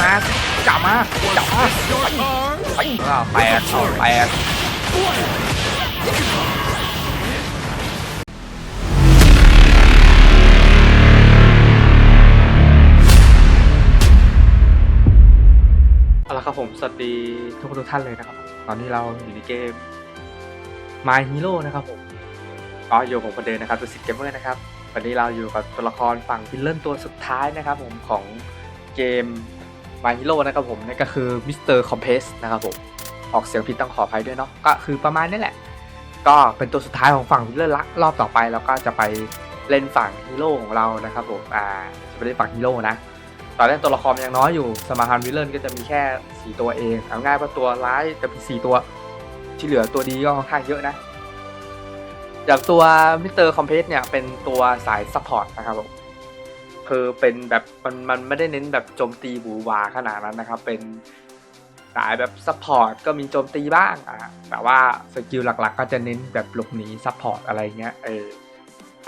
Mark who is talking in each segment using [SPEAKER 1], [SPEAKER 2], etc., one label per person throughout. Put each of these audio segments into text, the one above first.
[SPEAKER 1] มาจับมาจับมาไปแตกเอาแตกเอาละครับผม สวัสดีทุกคนทุกท่านเลยนะครับ ตอนนี้เราอยู่ในเกม My Hero นะครับผมก็อยู่ผมคนเดิมนะครับตัวสิทธิ์เกมเมอร์นะครับ วันนี้เราอยู่กับตัวละครฝั่งวิลเลนตัวสุดท้ายนะครับผมของเกม My Hero นะครับผมนั่นก็คือมิสเตอร์คอมเพสนะครับผม ออกเสียงผิดต้องขออภัยด้วยเนาะก็คือประมาณนี้แหละ ก็เป็นตัวสุดท้ายของฝั่งวิลเลนละรอบต่อไปแล้วก็จะไปเล่นฝั่งฮีโร่ของเรานะครับผมอ่าจะไปเล่นฝั่งฮีโร่นะตอนแรกตัวละครยังน้อยอยู่สมาฮานวิลเลนก็จะมีแค่ 4 ตัวเองเอาง่ายว่าตัวร้ายจะมี4ตัวที่เหลือตัวดีก็ค่อนข้างเยอะนะอย่างตัวมิสเตอร์คอมเพสเนี่ยเป็นตัวสายซัพพอร์ตนะครับผม คือเป็นแบบมันมันไม่ได้เน้นแบบโจมตีบูวาขนาดนั้นนะครับ เป็นสายแบบซัพพอร์ตก็มีโจมตีบ้างอะแต่ว่าสกิลหลักๆ ก็จะเน้นแบบหลบหนีซัพพอร์ตอะไรเงี้ยเออ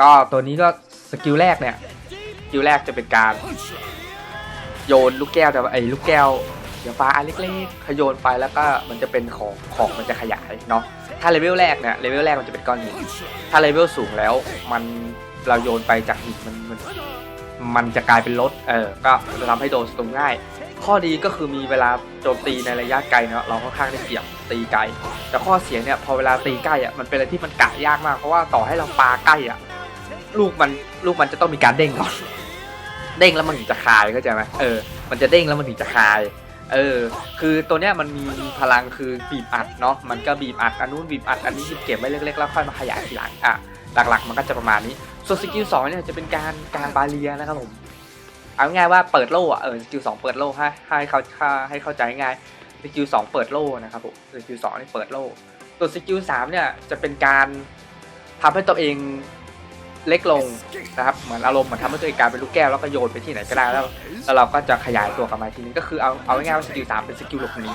[SPEAKER 1] ก็ตัวนี้ก็สกิลแรกเนี่ยสกิลแรกจะเป็นการโยนลูกแก้วแต่ไอ้ลูกแก้วเดี๋ยวฟ้าอันเล็กๆขโยนไปแล้วก็มันจะเป็นของของมันจะขยายเนาะถ้าเลเวลแรกเนี่ยเลเวลแรกมันจะเป็นก้อนหินถ้าเลเวลสูงแล้วมันเราโยนไปจากหินมันมัน มันจะกลายเป็นรถเออก็จะทำให้โดนสตูมง่าย ข้อดีก็คือมีเวลาโจมตีในระยะไกลเนาะเราค่อนข้างได้เปรียบตีไกล แต่ข้อเสียเนี่ยพอเวลาตีใกล้อะมันเป็นอะไรที่มันกะยากมากเพราะว่าต่อให้เราปาใกล้อะลูกมันลูกมันจะต้องมีการเด้งก่อนเด้งแล้วมันถึงจะคายเข้าใจไหมเออ มันจะเด้งแล้วมันถึงจะคาย เออ คือตัวเนี้ยมันมีพลังคือบีบอัดเนาะ มันก็บีบอัดอันนู้นบีบอัดอันนี้เก็บไว้เล็กๆแล้วค่อยมาขยายทีหลังอะ หลักๆ มันก็จะประมาณนี้ ส่วนสกิลสองเนี่ยจะเป็นการกลางบาเรียนะครับผม เอาง่ายๆว่าเปิดโล่อะเออสกิลสองเปิดโล่ให้ให้เขาให้เข้าใจง่ายสกิลสองเปิดโล่นะครับผมสกิลสองนี่เปิดโล่ส่วนสกิลสามเนี่ยจะเป็นการทำให้ตัวเอง เล็กลงนะครับเหมือนอารมณ์เหมือนทำให้ตัวเองกลายเป็นลูกแก้วแล้วก็โยนไปที่ไหนก็ได้แล้วแล้วเราก็จะขยายตัวกลับมาทีนึงก็คือเอาเอาง่ายๆว่าสกิลสามเป็นสกิลหลบหนี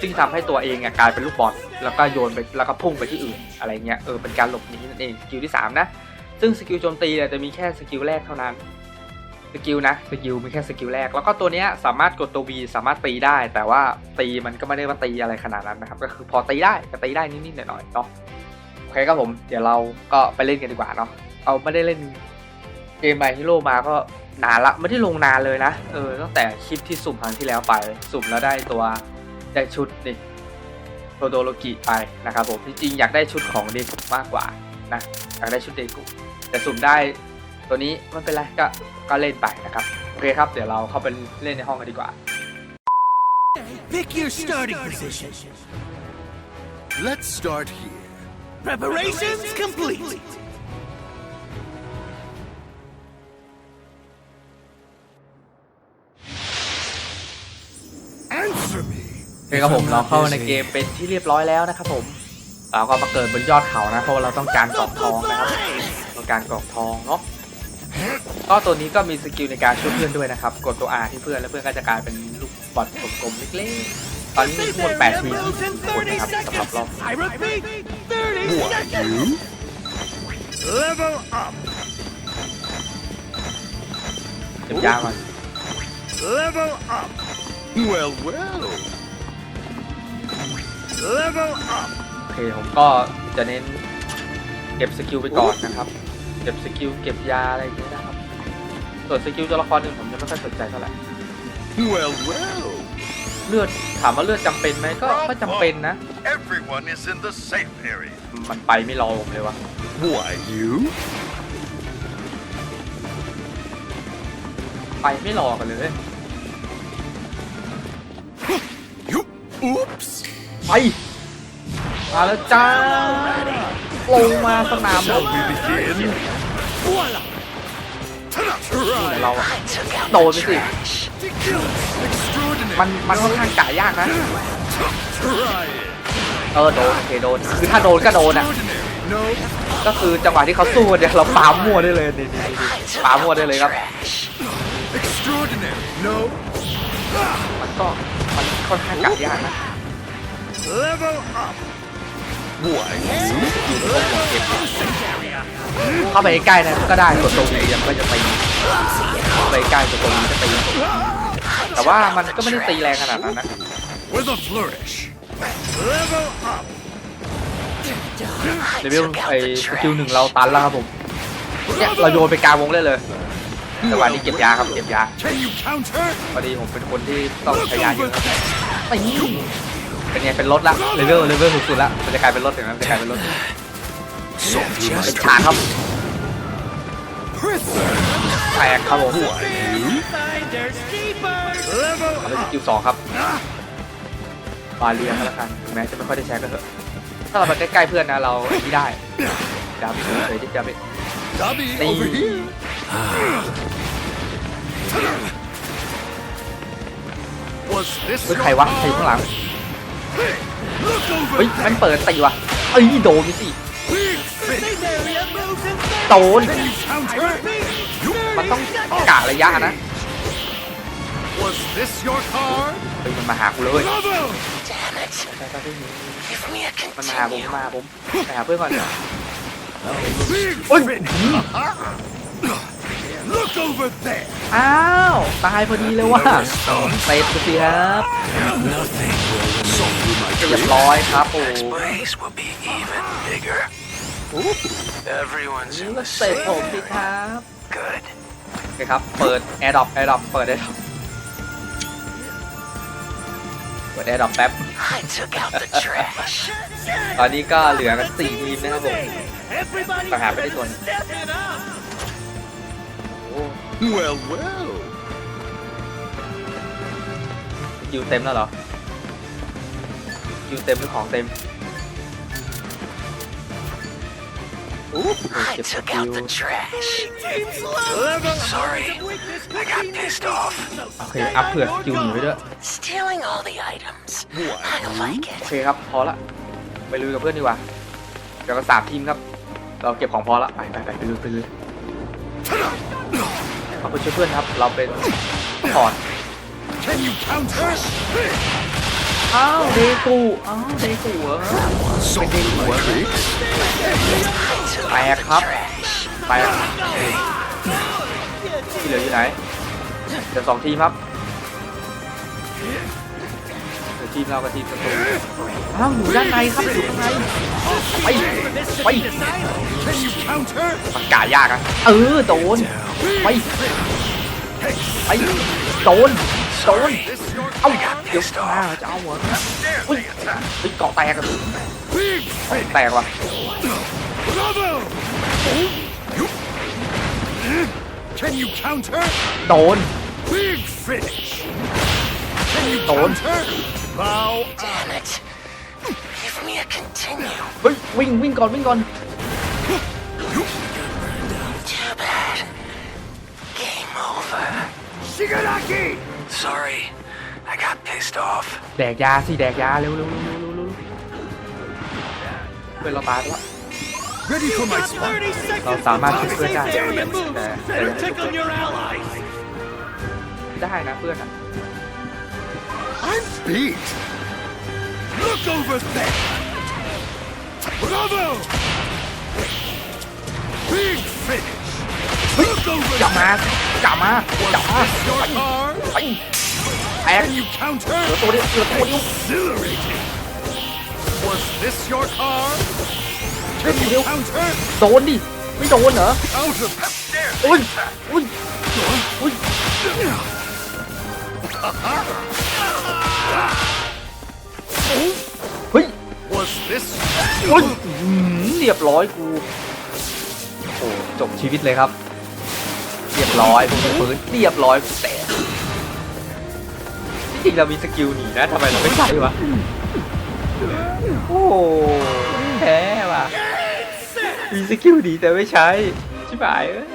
[SPEAKER 1] ซึ่งทำให้ตัวเองอะกลายเป็นลูกบอลแล้วก็โยนไปแล้วก็พุ่งไปที่อื่นอะไรเงี้ยเออเป็นการหลบหนีนั่นเองสกิลที่สามนะซึ่งสกิลโจมตีเนี่ยจะมีแค่สกิลแรกเท่านั้นสกิลนะสกิลมีแค่สกิลแรก แล้วก็ตัวเนี้ยสามารถกดตัว V สามารถตีได้ แต่ว่าตีมันก็ไม่ได้ว่าตีอะไรขนาดนั้นนะครับก็คือพอตีได้ก็ตีได้นิดๆหน่อยๆเนาะโอเคครับผมเดี๋ยวเราก็ไปเล่นกันดีกว่าเนาะ เอาไม่ได้เล่นเกมไมฮิโร่มาก็นานละไม่ได้ลงนานเลยนะ เออตั้งแต่คลิปที่สุ่มครั้งที่แล้วไป สุ่มแล้วได้ตัวได้ชุดนี่โทโดโลกิไปนะครับผมจริงๆอยากได้ชุดของเดกุมากกว่านะอยากได้ชุดเดกุแต่สุ่มได้ตัวนี้ไม่เป็นไรก็ก็เล่นไปนะครับโอเคครับเดี๋ยวเราเข้าไปเล่นในห้องกันดีกว่า
[SPEAKER 2] Pick your starting position.
[SPEAKER 3] Let's start here.
[SPEAKER 2] Preparations complete.
[SPEAKER 1] โอเคครับผมเราเข้าในเกมเป็นที่เรียบร้อยแล้วนะครับผมเราก็มาเกิดบนยอดเขานะเพราะว่าเราต้องการกรอบทองนะครับต้องการกรอบทองเนาะก็ตัวนี้ก็มีสกิลในการช่วยเพื่อนด้วยนะครับ กดตัว R ที่เพื่อนแล้วเพื่อนก็จะกลายเป็นลูกบอลกลมๆเล็กๆ ตอนนี้มีทั้งหมด8ทีม20คนนะครับสำหรับรอบ
[SPEAKER 2] I repeat, 30
[SPEAKER 3] Who are
[SPEAKER 2] seconds.
[SPEAKER 3] you?
[SPEAKER 2] Level up.
[SPEAKER 1] เก็บยาก่อน
[SPEAKER 2] Level up.
[SPEAKER 3] Well, well.
[SPEAKER 2] Level up.
[SPEAKER 1] โอเคผมก็จะเน้นเก็บสกิลไปก่อนนะครับ เก็บสกิลเก็บยาอะไรอย่างเงี้ยนะครับ ส่วนสกิลตัวละครอื่นผมจะไม่ค่อยสนใจเท่าไหร่
[SPEAKER 3] Well, well.
[SPEAKER 1] เลือดถามว่าเลือดจำเป็นไหมก็ก็จำเป็นนะ
[SPEAKER 3] Everyone is in the safe area.
[SPEAKER 1] มันไปไม่รอผมเลยวะ
[SPEAKER 3] Why, you?
[SPEAKER 1] ไปไม่รอกันเลย
[SPEAKER 3] You. Oops.
[SPEAKER 1] ไปมาแล้วจ้าลงมาสนามรบ
[SPEAKER 3] We begin.
[SPEAKER 2] Voila.
[SPEAKER 1] เราอะโดนไปสิ
[SPEAKER 3] Extraordinary.
[SPEAKER 1] มันมันค่อนข้างกะยากนะ
[SPEAKER 3] Try it.
[SPEAKER 1] เออโดนโอเคโดนคือถ้าโดนก็โดนอะ
[SPEAKER 3] Extraordinary. No.
[SPEAKER 1] ก็คือจังหวะที่เขาสู้เนี่ยเราปามั่วได้เลยนี่นี่นี่ปามั่วได้เลยครับ
[SPEAKER 3] Extraordinary. No.
[SPEAKER 1] มันก็มันค่อนข้างกะยากนะ
[SPEAKER 2] Level up.
[SPEAKER 3] Why, you?
[SPEAKER 1] เข้าไปใกล้นะก็ได้กดตรงนี้ยังก็จะตีเข้าไปใกล้กดตรงนี้จะตีแต่ว่ามันก็ไม่ได้ตีแรงขนาดนั้นนะ
[SPEAKER 3] With a flourish.
[SPEAKER 2] Level up.
[SPEAKER 1] เลเวลไอ้สกิลหนึ่งเราตันแล้วครับผมเนี่ยเราโยนไปกลางวงเลยเลยแต่วันนี้เก็บยาครับเก็บยาพอดีผมเป็นคนที่ต้องใช้ยาเยอะครับไอ้นี่ เป็นไงเป็นรถละเลเวลเลเวลสูงสุดละมันจะกลายเป็นรถอย่างนั้นมันจะกลายเป็นรถ
[SPEAKER 3] So
[SPEAKER 1] เป็น
[SPEAKER 3] just
[SPEAKER 1] ฉากครับ
[SPEAKER 3] Prither.
[SPEAKER 1] แตกครับผม
[SPEAKER 2] Level
[SPEAKER 1] เอาเป็นส
[SPEAKER 2] up.
[SPEAKER 1] กิลสองครับบาเรียก็แล้วกันถึงแม้จะไม่ค่อยได้ใช้ก็เถอะถ้าเราไปใกล้ๆเพื่อนนะเราไอ้นี่ได้ดาบเฉยๆที่จะไป
[SPEAKER 3] Dobby
[SPEAKER 1] ตี
[SPEAKER 3] over here. Was this
[SPEAKER 1] เฮ้ย
[SPEAKER 3] your
[SPEAKER 1] ใครวะใครอยู่ข้างหลัง
[SPEAKER 3] Look over
[SPEAKER 1] เฮ้ยมันเปิดตีว่ะเอ้ยโดนสิโดนมันต้องกะระยะนะเฮ้ยมันมาหากูเลยมันมาหาผมมาผมไปหาเพื่อนก่อน
[SPEAKER 3] Big
[SPEAKER 1] เฮ้ยอ้าว ตายพอดีเลยว่ะเตะกูสิครับ เรียบร้อยครับโอ้
[SPEAKER 4] place will be even bigger. Everyone's
[SPEAKER 1] นี่
[SPEAKER 4] in
[SPEAKER 1] ก็
[SPEAKER 4] the
[SPEAKER 1] เตะผม
[SPEAKER 4] same.
[SPEAKER 1] สิครับ
[SPEAKER 4] Good.
[SPEAKER 1] โอเคครับ เปิดแอร์ดรอปแอร์ดรอปเปิดแอร์ดรอปเปิดแอร์ดรอปแป๊บ
[SPEAKER 4] I took out the trash.
[SPEAKER 1] ตอนนี้ก็เหลือกันสี่ทีมนะครับผม
[SPEAKER 2] Everybody
[SPEAKER 1] ต่างหากไปได้ตัวหนึง
[SPEAKER 2] step it up.
[SPEAKER 1] โอ้
[SPEAKER 3] Well, well.
[SPEAKER 1] ยูเต็มแล้วเหรอ ยูเต็มหรือของเต็มโอ้โห
[SPEAKER 4] I
[SPEAKER 1] เก็บส
[SPEAKER 4] took
[SPEAKER 1] กิล
[SPEAKER 4] out the trash.
[SPEAKER 2] Level
[SPEAKER 4] Sorry. I got pissed off.
[SPEAKER 1] โอเค อัพเผื่อสกิลหนีไว้ด้วย
[SPEAKER 4] Stealing all the items. I like
[SPEAKER 1] โอ
[SPEAKER 4] it.
[SPEAKER 1] เคครับ พอละ ไปลุยกับเพื่อนดีกว่า เดี๋ยวกันสามทีมครับ เราเก็บของพอละ ไปไปไปไปลุยไปลุยเอาไปช่วยเพื่อนครับ เราเป็นพอร์ต
[SPEAKER 3] Can you counter?
[SPEAKER 1] อ้าวเดกูอ้าวเดกูเหรอ
[SPEAKER 3] So my tricks.
[SPEAKER 4] I took
[SPEAKER 1] แต
[SPEAKER 4] out
[SPEAKER 1] ก
[SPEAKER 4] the
[SPEAKER 1] ครับ
[SPEAKER 4] trash.
[SPEAKER 1] แตกที่เหลืออยู่ไหนเดี๋ยวสองทีมครับเดี๋ยวทีมเรากับทีมศัตรูอ้าวอยู่ด้านในครับอยู่ข้างในไปไป
[SPEAKER 3] Can you counter?
[SPEAKER 1] มันกายากอะเออโดนไปไปโดนโดน
[SPEAKER 3] This your
[SPEAKER 1] เอ้า เดี๋ยวมาจะเอาเหรออุ้ยเฮ้ยเกาะแตกอะ
[SPEAKER 3] big
[SPEAKER 1] แตกว่ะ
[SPEAKER 3] Bravo! Can you counter?
[SPEAKER 1] โดน
[SPEAKER 3] Big finish. Can you
[SPEAKER 1] Don't.
[SPEAKER 3] counter? Bow
[SPEAKER 4] Damn it. Give me a continue.
[SPEAKER 1] เฮ้ยวิ่งวิ่งก่อนวิ่งก่อน
[SPEAKER 4] Too bad. Game over.
[SPEAKER 3] Shigaraki!
[SPEAKER 4] Sorry. I got pissed off.
[SPEAKER 1] แดกยาสิแดกยาเร็วเร็วเร็วเร็วเร็วเร็วเพื่อนเราตายแล้ว
[SPEAKER 3] Ready for my spot.
[SPEAKER 2] 30
[SPEAKER 1] เรา
[SPEAKER 2] seconds
[SPEAKER 1] สามารถ
[SPEAKER 2] to
[SPEAKER 1] ช่วยเพื่อนได้
[SPEAKER 2] this area
[SPEAKER 1] แต่
[SPEAKER 2] moves.
[SPEAKER 1] แต่
[SPEAKER 2] Better tickle your allies.
[SPEAKER 1] ได้นะเพื่อนอะ
[SPEAKER 3] I'm beat. Look over there. Bravo! Big finish. Look over
[SPEAKER 1] จับมา
[SPEAKER 3] there.
[SPEAKER 1] จับมาจับมา
[SPEAKER 3] This your card?
[SPEAKER 1] ไป แตก
[SPEAKER 3] Can you counter?
[SPEAKER 1] เหลือตัวเดียวเหลือตัวเดียว
[SPEAKER 3] Exhilarating. Was this your card? Can you
[SPEAKER 1] Nope.
[SPEAKER 3] counter?
[SPEAKER 1] โดนดิ ไม่โดนเหรอ
[SPEAKER 3] Out of
[SPEAKER 1] อุ้ยอุ้ยอุ้ย เฮ้ย
[SPEAKER 3] Was this
[SPEAKER 1] อุ้ยอื้อหือเรียบร้อยกู โอ้จบชีวิตเลยครับ เรียบร้อยผมฟื้นเรียบร้อยแต่ที่จ ริงเรามีสกิลหนีนะทำไมเราไม่ใช้วะ โอ้แพ้ว่ะ มีสกิลหนีแต่ไม่ใช้ ชิบหายเอ้ย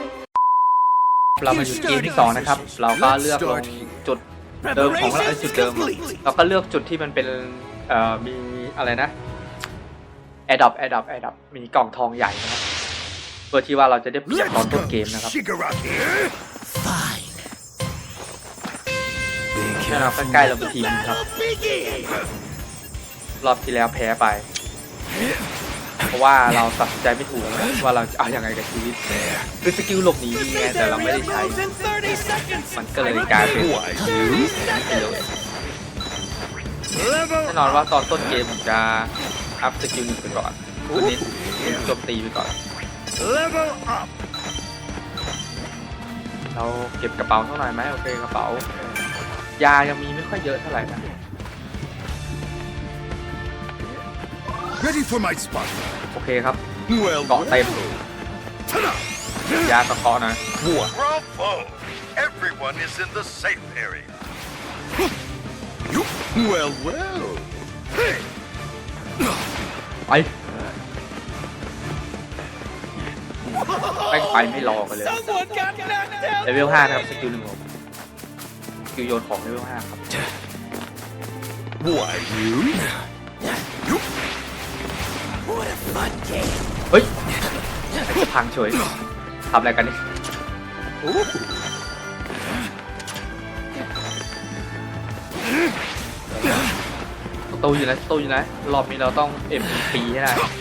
[SPEAKER 1] เรามาอยู่เกมที่สองนะครับ เราก็เลือกลงจุดเดิมของเราเอ้จุดเดิม เราก็เลือกจุดที่มันเป็นเอ่อมีอะไรนะแอดดอปแอดดอปแอดดอปมีกล่องทองใหญ่นะครับเพื่อที่ว่าเราจะได้เปรียบตอนต้นเกมนะครับ
[SPEAKER 3] Shigaraki.
[SPEAKER 1] แค่เราใกล้ๆเราเป็นทีมครับ รอบที่แล้วแพ้ไปราะว่าเราตัดสินใจไม่ถูกว่าเราจะเอาอย่างไงกับชีวิตคือสกิลหลบหนีนี่ไงแต่เราไม่ได้ใช้
[SPEAKER 2] moves in 30 seconds.
[SPEAKER 1] มันก็เลยกลายเป็น
[SPEAKER 3] Why you?
[SPEAKER 1] ไปเลย
[SPEAKER 2] Level
[SPEAKER 1] แน่นอนว่าตอนต้นเกมผมจะอัพสกิลหนึ่งไปก่อนตัวนี้โจมตีไปก่อน
[SPEAKER 2] Level up.
[SPEAKER 1] เราเก็บกระเป๋าเท่าไหร่อยไหมโอเคกระเป๋า ยายังมีไม่ค่อยเยอะเท่าไหร่นะ
[SPEAKER 3] Ready for my spot.
[SPEAKER 1] โอเคครับ
[SPEAKER 3] Well,
[SPEAKER 1] เกาะเต็ม
[SPEAKER 3] ta-da!
[SPEAKER 1] ยากระเกาะนะ
[SPEAKER 3] What?
[SPEAKER 5] Bravo! Everyone is in the safe area.
[SPEAKER 3] Well, well.
[SPEAKER 1] ไปแม่งไปไม่รอกันเลย
[SPEAKER 2] Someone got knocked out.
[SPEAKER 1] เลเวลห้านะครับสกิลหนึ่งผม สกิลโยนของเลเวลห้าครับ
[SPEAKER 3] Why you?
[SPEAKER 2] What a fun game.
[SPEAKER 1] เฮ้ยไอ้จะพังเฉยทำอะไรกันนี่สตูอยู่นะสตูอยู่นะรอบนี้เราต้อง MVP ให้ได้ครับ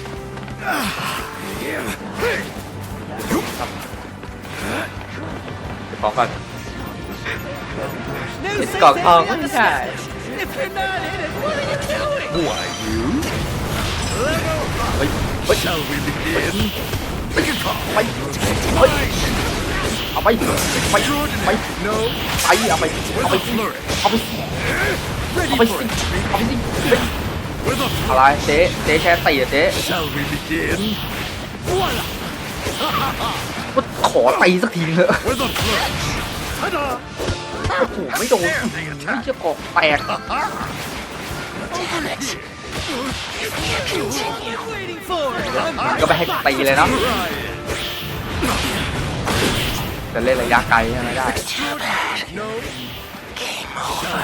[SPEAKER 1] เดี๋ยวของก่อน
[SPEAKER 2] New
[SPEAKER 1] It's
[SPEAKER 2] safe
[SPEAKER 1] got
[SPEAKER 2] area
[SPEAKER 1] all
[SPEAKER 2] established.
[SPEAKER 1] time.
[SPEAKER 2] If you're not in it, what are you doing?
[SPEAKER 3] Why you?
[SPEAKER 2] Level
[SPEAKER 1] เฮ้ยเฮ้ย
[SPEAKER 3] Shall we begin? Make a call.
[SPEAKER 1] ไปเฮ้ยเอาไปไปไป
[SPEAKER 3] No.
[SPEAKER 1] ไปเอาไปเอาไป
[SPEAKER 3] With a flourish.
[SPEAKER 1] เอาไป
[SPEAKER 3] Ready
[SPEAKER 1] เอาไป
[SPEAKER 3] for
[SPEAKER 1] สิ
[SPEAKER 3] it.
[SPEAKER 1] เอาไปสิเฮ้ย
[SPEAKER 3] With a
[SPEAKER 1] อะไรเจ๊เจ๊แค่ตีอะเจ๊
[SPEAKER 3] Shall we begin?
[SPEAKER 1] ก็ขอตีสักทีเถอะ โอ้โหไม่โดนไม่เชื่อกอกแตก
[SPEAKER 4] Damn it. Give me a continue.
[SPEAKER 2] waiting for.
[SPEAKER 1] ก็ไปให้ตีเลยเนาะจะเล่นระยะไกลใช่ไหมได้
[SPEAKER 4] Too bad.
[SPEAKER 3] No.
[SPEAKER 4] Game over.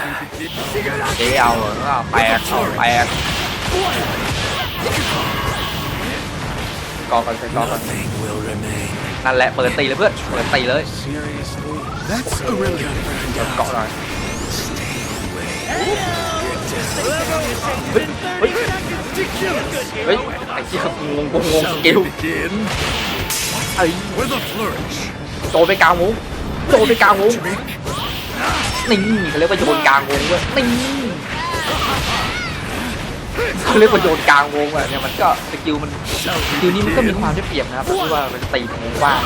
[SPEAKER 1] เจ๊เอาเหรอเอาแตกเอาแตกกอกันใส่กอกัน
[SPEAKER 2] will remain.
[SPEAKER 1] นั่นแหละเปิดตีเลยเพื่อนเปิดตีเลย
[SPEAKER 3] That's a relief.
[SPEAKER 1] เปิดเกาะหน่อย
[SPEAKER 2] Level up.
[SPEAKER 1] เฮ้ยเฮ้ยเฮ้ยไอ้เจี๊ยงงงงงส
[SPEAKER 3] Shall
[SPEAKER 1] กิล
[SPEAKER 3] we begin?
[SPEAKER 1] เอ้ย
[SPEAKER 3] With a flourish.
[SPEAKER 1] โดนไปกลางวงโดนไปกลางวง
[SPEAKER 3] Trick.
[SPEAKER 1] นี่เขาเรียกว่าโยนกลางวงเว้ยนี่ เขาเรียกว่าโยนกลางวงอะเนี่ยมันก็สกิลมันสกิลนี้มันก็มีความได้เปรียบนะครับที่ว่ามันตีวงกว้าง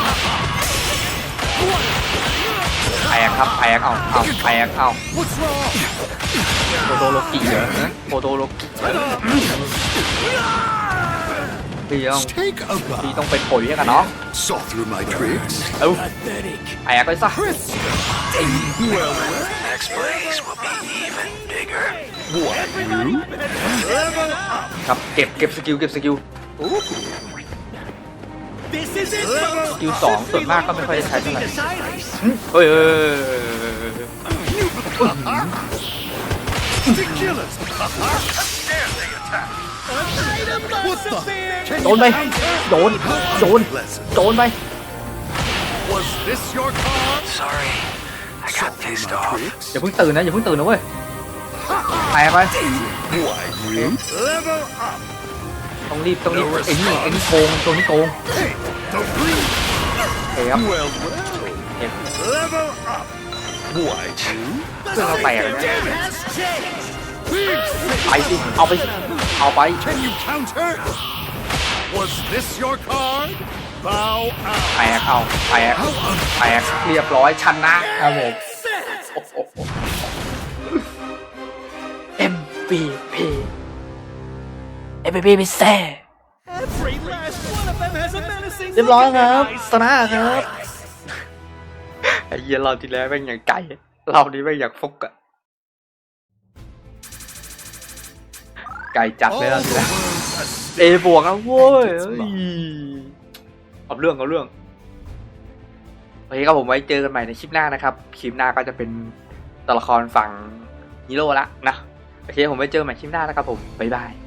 [SPEAKER 1] แปลกครับแปลกเอาเอาแปลกเอาโฟโตโลกิเหรอโฟโตโลกิ พี่ต้อง
[SPEAKER 3] Take a
[SPEAKER 1] พี่
[SPEAKER 3] bow.
[SPEAKER 1] ต้องเป็นปุ๋ยให้กับน้อง
[SPEAKER 3] Saw through my tricks.
[SPEAKER 1] เอ้า
[SPEAKER 2] Pathetic.
[SPEAKER 1] แปลกไปซะ
[SPEAKER 3] Well,
[SPEAKER 4] Next blaze will be even bigger.
[SPEAKER 3] what you?
[SPEAKER 2] Level up.
[SPEAKER 1] ครับเก็บเก็บสกิลเก็บสกิล
[SPEAKER 2] This is it. Level
[SPEAKER 1] สกิลสองส่วนมากก็ไม่ค่อยได้ใช้เท่าไหร่
[SPEAKER 2] Deciders.
[SPEAKER 1] เฮ้ยเฮ้ย
[SPEAKER 3] To kill us.
[SPEAKER 5] Dare they attack?
[SPEAKER 2] Item
[SPEAKER 3] What the?
[SPEAKER 2] severe.
[SPEAKER 3] Can
[SPEAKER 1] โดนไป โดน โดน
[SPEAKER 3] Lesson.
[SPEAKER 1] โดนไป
[SPEAKER 3] Was this your car?
[SPEAKER 4] Sorry. I
[SPEAKER 3] Saw
[SPEAKER 4] got
[SPEAKER 3] through
[SPEAKER 4] pissed
[SPEAKER 3] my
[SPEAKER 4] off.
[SPEAKER 3] tricks.
[SPEAKER 1] อย่าเพิ่งตื่นนะอย่าเพิ่งตื่นนะเว้ยแปลกไป
[SPEAKER 3] Why you?
[SPEAKER 2] Level up.
[SPEAKER 1] ต้องรีบต้องรีบไอ้นี่ไอ้นี่โกงตัวนี้โกง
[SPEAKER 3] Hey, don't breathe.
[SPEAKER 1] โอเคครับ
[SPEAKER 3] Well, well.
[SPEAKER 1] เก็บ
[SPEAKER 2] Level up.
[SPEAKER 3] Why you?
[SPEAKER 1] เครื่องเราแตกนะ
[SPEAKER 2] Game has changed.
[SPEAKER 1] ไปสิเอาไปสิ เอาไป
[SPEAKER 3] Can you counter? Was this your card? Bow out.
[SPEAKER 1] แตกเอาแตกแตกเรียบร้อยชนะครับผม
[SPEAKER 2] Set.
[SPEAKER 1] โอ้โห MVP MVP ไปแซ่
[SPEAKER 2] Every last one of them has a menacing
[SPEAKER 1] เรียบร้อย
[SPEAKER 2] look in
[SPEAKER 1] ค
[SPEAKER 2] their
[SPEAKER 1] รับ
[SPEAKER 2] eyes.
[SPEAKER 1] ชนะครับ ไอ้เหี้ยเราที่แล้วแม่งอย่างไก่เรานี้แม่งอย่างฟุกอะ ไก่จัดเลย
[SPEAKER 3] All
[SPEAKER 1] เรา
[SPEAKER 3] the
[SPEAKER 1] ที่แล้ว
[SPEAKER 3] world's a
[SPEAKER 1] เอบวกอะโว้ยเอ้ยเอาเรื่องเอาเรื่องโอเคครับผมไว้เจอกันใหม่ในคลิปหน้านะครับคลิปหน้าก็จะเป็นตัวละครฝั่งฮีโร่ละนะโอเคผมไว้เจอกันใหม่คลิปหน้านะครับผมบ๊ายบาย